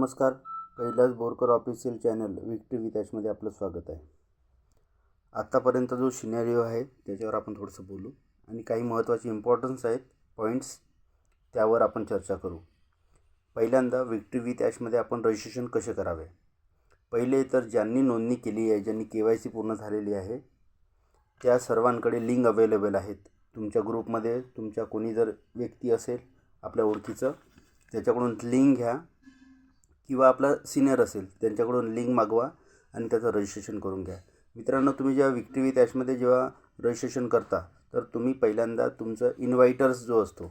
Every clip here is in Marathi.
नमस्कार Kailas Borkar official channel victory विकासमध्ये आपलं स्वागत आहे. आत्तापर्यंत जो सिनेरिओ आहे त्याच्यावर आपण थोडंसं बोलू. आणि काही महत्त्वाचे इम्पॉर्टन्स आहेत पॉईंट्स त्यावर आपण चर्चा करू. पहिल्यांदा विक्टी विथ ॲशमध्ये आपण रजिस्ट्रेशन कसे करावे? पहिले तर ज्यांनी नोंदणी केली आहे ज्यांनी के वाय सी पूर्ण झालेली आहे त्या सर्वांकडे लिंक अवेलेबल आहेत. तुमच्या ग्रुपमध्ये तुमच्या कोणी जर व्यक्ती असेल आपल्या ओळखीचं त्याच्याकडून लिंक घ्या. किंवा आपला सिनियर असेल त्यांच्याकडून लिंक मागवा आणि त्याचं रजिस्ट्रेशन करून घ्या. मित्रांनो तुम्ही जेव्हा विक्टी विथ ॲशमध्ये जेव्हा रजिस्ट्रेशन करता तर तुम्ही पहिल्यांदा तुमचं इन्व्हायटर्स जो असतो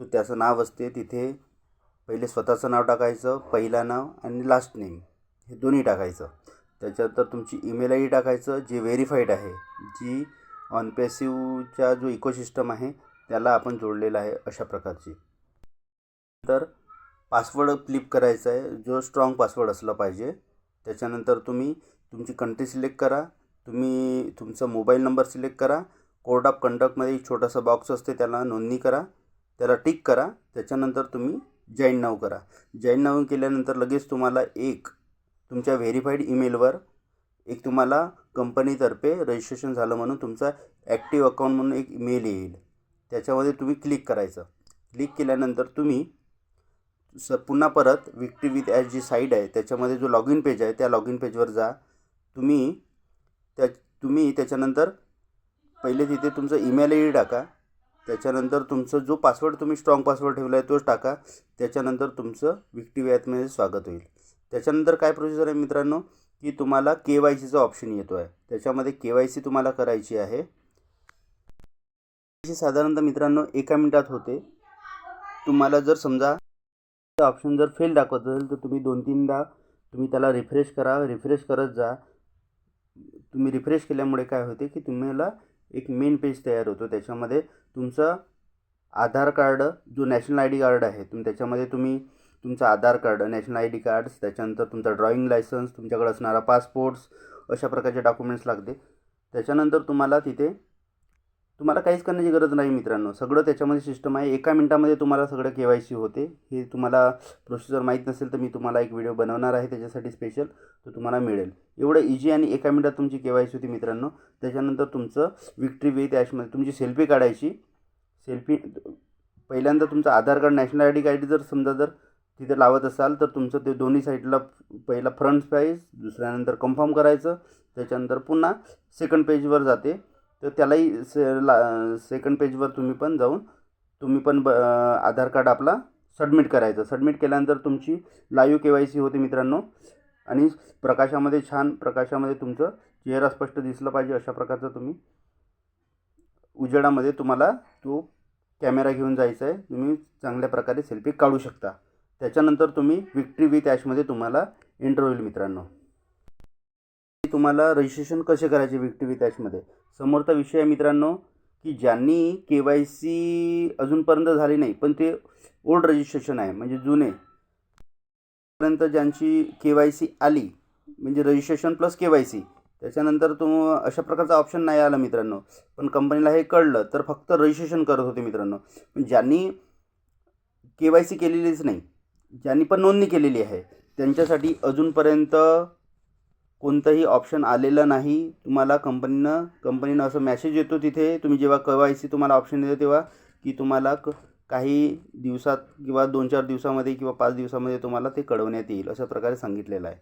तो त्याचं नाव असते. तिथे पहिले स्वतःचं नाव टाकायचं पहिला नाव आणि लास्ट नेम हे दोन्ही टाकायचं. त्याच्यानंतर तुमची ईमेल आय डी टाकायचं जे व्हेरीफाईड आहे जी ऑनपेसिवच्या जो इकोसिस्टम आहे त्याला आपण जोडलेला आहे अशा प्रकारची. तर पासवर्ड फ्लिप करायचा आहे. जो स्ट्रॉंग पासवर्ड असला पाहिजे. त्याच्यानंतर तुम्ही तुमची कंट्री सिलेक्ट करा. तुम्ही तुमचा मोबाईल नंबर सिलेक्ट करा. कोड ऑफ कंडक्टमध्ये एक छोटासा बॉक्स असते त्याला नोंदणी करा. त्याला टिक करा. त्याच्यानंतर तुम्ही जॉईन नाव करा. जॉईन नाव केल्यानंतर लगेच तुम्हाला एक तुमच्या व्हेरीफाईड ईमेलवर एक तुम्हाला कंपनीतर्फे रजिस्ट्रेशन झालं म्हणून तुमचा ॲक्टिव्ह अकाउंट म्हणून एक मेल येईल. त्याच्यामध्ये तुम्ही क्लिक करायचं. क्लिक केल्यानंतर तुम्ही स पुन्हा परत victory with ash ji site आहे त्याच्यामध्ये जो लॉग इन पेज आहे त्या लॉग इन पेजवर जा. तुम्ही त्या तुम्ही त्याच्यानंतर पहिले तिथे तुमचं ईमेल आय डी टाका. त्याच्यानंतर तुमचं जो पासवर्ड तुम्ही स्ट्रॉंग पासवर्ड ठेवला आहे तोच टाका. त्याच्यानंतर तुमचं विक्टी ॲपमध्ये स्वागत होईल. त्याच्यानंतर काय प्रोसिजर आहे मित्रांनो? की तुम्हाला के वाय सीचा ऑप्शन येतो आहे त्याच्यामध्ये के वाय सी तुम्हाला करायची आहे. साधारणतः मित्रांनो एका मिनटात होते. तुम्हाला जर समजा ऑप्शन जर फेल दाखवत असेल तर तुम्ही दोन तीनदा तुम्ही त्याला रिफ्रेश करा. रिफ्रेश करत जा. तुम्ही रिफ्रेश केल्यामुळे काय होते की तुम्हाला एक मेन पेज तयार होतो. त्याच्यामध्ये तुमचं आधार कार्ड जो नॅशनल आय डी कार्ड आहे तुम त्याच्यामध्ये तुम्ही तुमचं Aadhaar card national I D cards त्याच्यानंतर तुमचा ड्रॉइंग लायसन्स तुमच्याकडे असणारा पासपोर्ट्स अशा प्रकारचे डॉक्युमेंट्स लागते. त्याच्यानंतर तुम्हाला तिथे तुम्हाला काहीच करण्याची गरज नाही मित्रांनो. सगळं त्याच्यामध्ये सिस्टम आहे. एका मिनटामध्ये तुम्हाला सगळं के वाय सी होते. हे तुम्हाला प्रोसिजर माहीत नसेल तर मी तुम्हाला एक व्हिडिओ बनवणार आहे. त्याच्यासाठी स्पेशल तो तुम्हाला मिळेल. एवढं इझी आणि एका मिनटात तुमची के वाय सी होती मित्रांनो. त्याच्यानंतर तुमचं विक्ट्री वे ॲशमध्ये तुमची सेल्फी काढायची. सेल्फी पहिल्यांदा तुमचं Aadhaar card national I D card जर समजा जर तिथे लावत असाल तर तुमचं ते दोन्ही साईडला पहिला फ्रंट पेज दुसऱ्यानंतर कन्फर्म करायचं. त्याच्यानंतर पुन्हा सेकंड पेजवर जाते. तर त्यालाही से ला सेकंड पेजवर तुम्ही पण जाऊन तुम्ही पण ब आधार कार्ड आपला सबमिट करायचं. सबमिट केल्यानंतर तुमची लाईव्ह के वाय सी होते मित्रांनो. आणि प्रकाशामध्ये छान प्रकाशामध्ये तुमचं चेहरा स्पष्ट दिसलं पाहिजे अशा प्रकारचं तुम्ही उजेडामध्ये तुम्हाला तो कॅमेरा घेऊन जायचा आहे तुम्ही चांगल्या प्रकारे सेल्फी काढू शकता. त्याच्यानंतर तुम्ही विक्ट्री विथ ॲशमध्ये तुम्हाला इंटरव्ह्यू मित्रांनो. तुम्हाला रजिस्ट्रेशन कसे करायचे विक्टी विथ समोरचा विषय आहे मित्रांनो की ज्यांनी के वाय सी अजूनपर्यंत झाली नाही पण ते ओल्ड रजिस्ट्रेशन आहे म्हणजे जुने. पर्यंत ज्यांची के वाय सी आली म्हणजे registration plus K Y C त्याच्यानंतर तुम अशा प्रकारचा ऑप्शन नाही आला मित्रांनो. पण कंपनीला हे कळलं तर फक्त रजिस्ट्रेशन करत होते मित्रांनो. पण ज्यांनी के वाय सी केलेलीच नाही ज्यांनी पण नोंदणी केलेली आहे त्यांच्यासाठी अजूनपर्यंत कोणतंही ऑप्शन आलेलं नाही तुम्हाला कंपनीनं कंपनीनं असं मॅसेज येतो तिथे तुम्ही जेव्हा के वाय सी तुम्हाला ऑप्शन देतो तेव्हा की तुम्हाला क काही दिवसात किंवा दोन चार दिवसामध्ये किंवा पाच दिवसामध्ये तुम्हाला ते कळवण्यात येईल अशा प्रकारे सांगितलेलं आहे.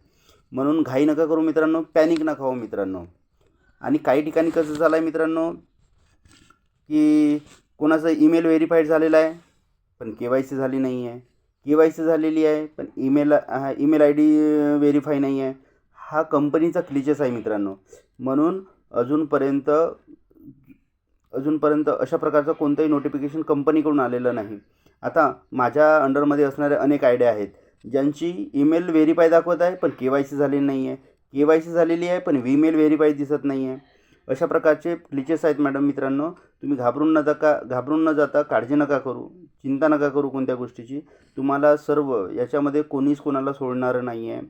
म्हणून घाई नका करू मित्रांनो पॅनिक नका हो मित्रांनो. आणि काही ठिकाणी कसं झालं आहे मित्रांनो की कोणाचं ईमेल व्हेरीफाईड झालेलं आहे पण के वाय सी झाली नाही आहे के वाय सी झालेली आहे पण email email I D verify नाही आहे हा कंपनीचा क्लिचेस आहे मित्रांनो. म्हणून अजूनपर्यंत अजूनपर्यंत अशा प्रकारचं कोणतंही नोटिफिकेशन कंपनीकडून आलेलं नाही. आता माझ्या अंडरमध्ये असणारे अनेक आयडिया आहेत. ज्यांची ईमेल व्हेरीफाय दाखवत आहे पण के वाय सी झालेली नाही आहे के वाय सी झालेली आहे पण वीमेल व्हेरीफाय दिसत नाही आहे अशा प्रकारचे क्लिचेस आहेत मॅडम मित्रांनो. तुम्ही घाबरून न जाता घाबरून न जाता काळजी नका करू. चिंता नका करू कोणत्या गोष्टीची. तुम्हाला सर्व याच्यामध्ये कोणीच कोणाला सोडणारं नाही आहे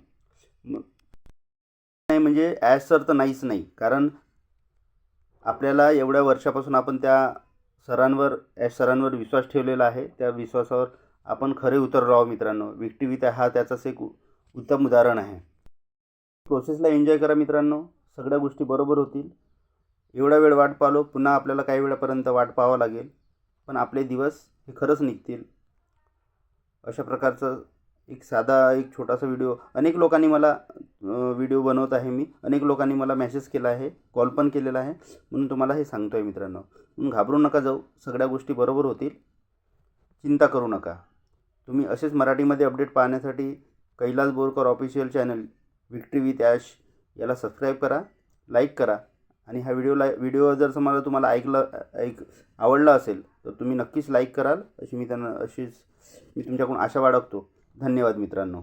नाही म्हणजे ॲज सर तर नाहीच नाही. कारण आपल्याला एवढ्या वर्षापासून आपण त्या सरांवर ॲज सरांवर विश्वास ठेवलेला आहे. त्या विश्वासावर आपण खरे उतर आहोत मित्रांनो. विक्टिविता हा त्याचाच एक उत्तम उदाहरण आहे. प्रोसेसला एन्जॉय करा मित्रांनो. सगळ्या गोष्टी बरोबर होतील. एवढा वेळ वाट पाहलो पुन्हा आपल्याला काही वेळापर्यंत वाट पाहावं लागेल. पण आपले दिवस हे खरंच निघतील. अशा प्रकारचं एक साधा एक छोटासा व्हिडिओ अनेक लोकांनी मला व्हिडिओ बनवत आहे मी. अनेक लोकांनी मला मेसेज केला आहे कॉल पण केलेला आहे. म्हणून तुम्हाला हे सांगतो आहे मित्रांनो. म्हणून घाबरू नका जाऊ. सगळ्या गोष्टी बरोबर होतील. चिंता करू नका. तुम्ही असेच मराठीमध्ये अपडेट पाहण्यासाठी Kailas Borkar official channel victory with Ash याला सबस्क्राईब करा लाईक करा. आणि हा व्हिडिओला व्हिडिओ जर समजा तुम्हाला ऐकलं ऐक आवडला असेल तर तुम्ही नक्कीच लाईक कराल. अशी मी त्यांना अशीच मी तुमच्याकडून आशा बाळगतो. धन्यवाद मित्रांनो.